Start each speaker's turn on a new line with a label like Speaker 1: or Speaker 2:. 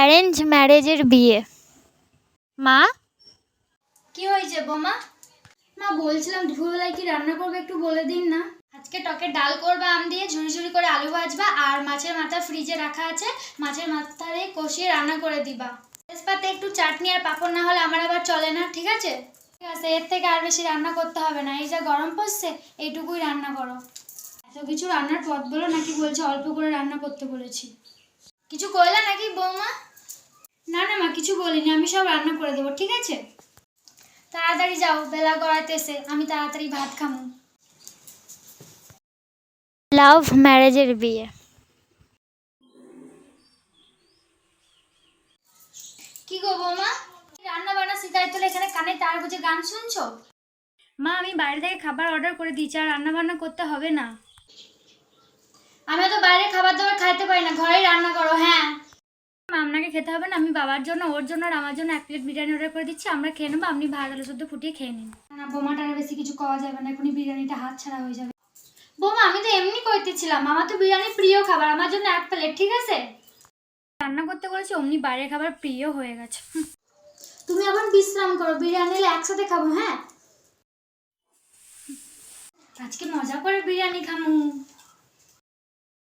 Speaker 1: Arrange ম্যারেজের বিয়ে। মা?
Speaker 2: কি হয়েছে বোমা? মা, বলছিলাম দুপুরবেলায় কি রান্না করবে একটু বলে দিন না। আজকে টকের ডাল করবা, আম দিয়ে ঝুড়ি ঝুড়ি করে আলু ভাজবা আর মাছের মাথা ফ্রিজে রাখা আছে। মাছের মাথা দিয়ে কষিয়ে রান্না করে দিবা। তেজপাতে একটু চাটনি আর পাঁপড় না হলে আমার আবার চলে না, ঠিক আছে? ঠিক আছে, এর থেকে আর বেশি রান্না করতে হবে না। এই যা গরম পড়ছে, এইটুকুই রান্না করো। এত কিছু রান্নার পথ বলো নাকি বলছে অল্প করে রান্না করতে বলেছি। কিছু কইলা নাকি বৌমা? না না মা কিছু বলিনি আমি সব রান্না করে দেবো ঠিক আছে? তাড়াতাড়ি যাও বেলা গড়াইতেছে আমি তাড়াতাড়ি ভাত খামু।
Speaker 1: লাভ ম্যারেজের বিয়ে।
Speaker 2: কি গো বৌমা? রান্না বান্না শিখাই তোলে এখানে কানে তার বুঝে গান শুনছো? মা আমি বাইরে থেকে খাবার অর্ডার করে দিয়েছি আর রান্না বান্না করতে হবে না। আমি তো বাইরে খাবার দাবার খাইতে পারি না ঘরেই রান্না করো হ্যাঁ মা, আপনাকে খেতে হবে না আমি বাবার জন্য ওর জন্য আর আমার জন্য এক প্লেট বিরিয়ানি অর্ডার করে দিচ্ছি আমরা খেয়ে নেব আপনি ভাত আলু শুদ্ধ ফুটিয়ে খেয়ে নিন। না বোমাটার বেশি কিছু খাওয়া যাবে না এখনই বিরিয়ানিটা হাত ছাড়া হয়ে যাবে। বোমা আমি তো এমনি কইতেছিলাম আমার তো বিরিয়ানি প্রিয় খাবার আমার জন্য এক প্লেট ঠিক আছে? রান্না করতে বলেছি অমনি বাইরের খাবার প্রিয় হয়ে গেছে। তুমি এখন বিশ্রাম করো বিরিয়ানি একসাথে খাব হ্যাঁ? আজকে মজা করে বিরিয়ানি খামু।